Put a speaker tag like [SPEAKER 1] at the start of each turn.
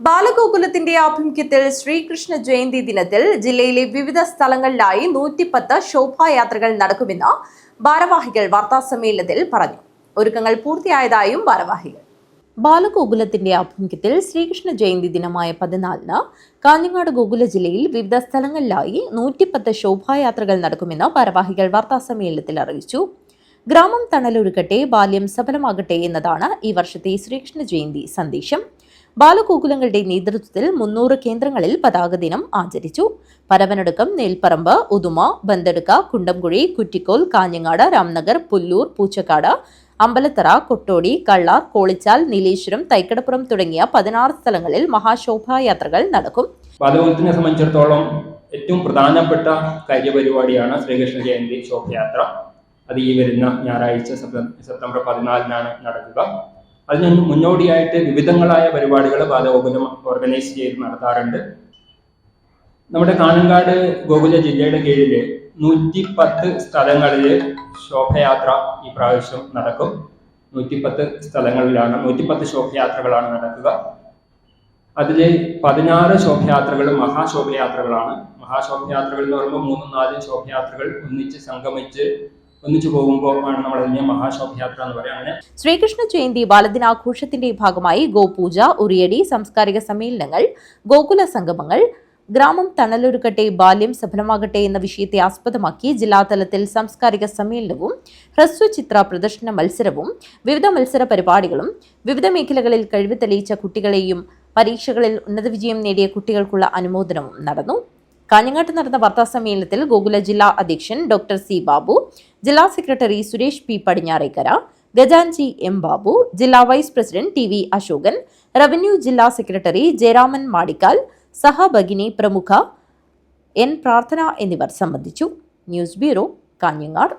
[SPEAKER 1] ബാലഗോകുലത്തിന്റെ ആഭിമുഖ്യത്തിൽ ശ്രീകൃഷ്ണ ജയന്തി ദിനത്തിൽ ജില്ലയിലെ വിവിധ സ്ഥലങ്ങളിലായി നൂറ്റിപ്പത്ത് ശോഭായാത്രകൾ നടക്കുമെന്ന് ഭാരവാഹികൾ വാർത്താസമ്മേളനത്തിൽ പറഞ്ഞു. ഒരുക്കങ്ങൾ പൂർത്തിയായതായും ഭാരവാഹികൾ. ബാലഗോകുലത്തിന്റെ ആഭിമുഖ്യത്തിൽ ശ്രീകൃഷ്ണ ജയന്തി ദിനമായ പതിനാലിന് കാഞ്ഞങ്ങാട് ഗോകുല ജില്ലയിൽ വിവിധ സ്ഥലങ്ങളിലായി നൂറ്റിപ്പത്ത് ശോഭായാത്രകൾ നടക്കുമെന്ന് ഭാരവാഹികൾ വാർത്താസമ്മേളനത്തിൽ അറിയിച്ചു. ഗ്രാമം തണലൊരുക്കട്ടെ ബാല്യം സഫലമാകട്ടെ എന്നതാണ് ഈ വർഷത്തെ ശ്രീകൃഷ്ണ ജയന്തി സന്ദേശം. ബാലഗോകുലങ്ങളുടെ നേതൃത്വത്തിൽ മുന്നൂറ് കേന്ദ്രങ്ങളിൽ പതാക ദിനം ആചരിച്ചു. പരവനടുക്കം നെൽപ്പറമ്പ് ഉദുമ ബന്തെടുക്ക കുണ്ടംകുഴി കുറ്റിക്കോൽ കാഞ്ഞങ്ങാട് രാംനഗർ പുല്ലൂർ പൂച്ചക്കാട് അമ്പലത്തറ കൊട്ടോടി കള്ളാർ കോളിച്ചാൽ നീലേശ്വരം തൈക്കടപ്പുറം തുടങ്ങിയ പതിനാറ് സ്ഥലങ്ങളിൽ മഹാശോഭായാത്രകൾ നടക്കും.
[SPEAKER 2] ബാലഗോകുലത്തിനെ സംബന്ധിച്ചിടത്തോളം ഏറ്റവും പ്രധാനപ്പെട്ട കാര്യപരിപാടിയാണ് ശ്രീകൃഷ്ണ ജയന്തി ശോഭയാത്ര. അത് ഈ വരുന്ന ഞായറാഴ്ച സെപ്റ്റംബർ പതിനാലിനാണ് നടക്കുക. അതിന് മുന്നോടിയായിട്ട് വിവിധങ്ങളായ പരിപാടികൾ ബാലഗോകുലം ഓർഗനൈസ് ചെയ്ത് നടത്താറുണ്ട്. നമ്മുടെ കാനങ്കാട് ഗോകുല ജില്ലയുടെ കീഴിൽ നൂറ്റി പത്ത് സ്ഥലങ്ങളിൽ ശോഭയാത്ര ഈ പ്രാവശ്യം നടക്കും. നൂറ്റിപ്പത്ത് സ്ഥലങ്ങളിലാണ് നൂറ്റിപ്പത്ത് ശോഭയാത്രകളാണ് നടക്കുക. അതിൽ പതിനാറ് ശോഭയാത്രകൾ മഹാശോഭയാത്രകളാണ്. മഹാശോഭയാത്രകൾ എന്ന് പറയുമ്പോൾ മൂന്നും നാലും ശോഭയാത്രകൾ ഒന്നിച്ച് സംഗമിച്ച് ഒന്നിച്ചു പോകുമ്പോൾ മഹാശോഭയാത്ര എന്ന് പറയുക
[SPEAKER 1] ശ്രീകൃഷ്ണ ജയന്തി ബാലദിനാഘോഷത്തിന്റെ ഭാഗമായി ഗോപൂജ ഉറിയടി സാംസ്കാരിക സമ്മേളനങ്ങൾ ഗോകുല സംഗമങ്ങൾ ഗ്രാമം തണലൊരുക്കട്ടെ ബാല്യം സഫലമാകട്ടെ എന്ന വിഷയത്തെ ആസ്പദമാക്കി ജില്ലാതലത്തിൽ സാംസ്കാരിക സമ്മേളനവും ഹ്രസ്വചിത്ര പ്രദർശന മത്സരവും വിവിധ മത്സര പരിപാടികളും വിവിധ മേഖലകളിൽ കഴിവ് തെളിയിച്ച കുട്ടികളെയും പരീക്ഷകളിൽ ഉന്നത വിജയം നേടിയ കുട്ടികൾക്കുള്ള അനുമോദനവും നടന്നു. കാഞ്ഞങ്ങാട്ട് നടന്ന വാർത്താ സമ്മേളനത്തിൽ ഗോകുല ജില്ലാ അധ്യക്ഷൻ ഡോക്ടർ സി ബാബു ജില്ലാ സെക്രട്ടറി സുരേഷ് പി പടിഞ്ഞാറേക്കര ഗജാൻജി എം ബാബു ജില്ലാ vice president T V Ashokan revenue ജില്ലാ സെക്രട്ടറി ജയരാമൻ മാടിക്കാൽ സഹഭഗിനി പ്രമുഖ എൻ പ്രാർത്ഥന എന്നിവർ സംബന്ധിച്ചു. News bureau Kanhangad.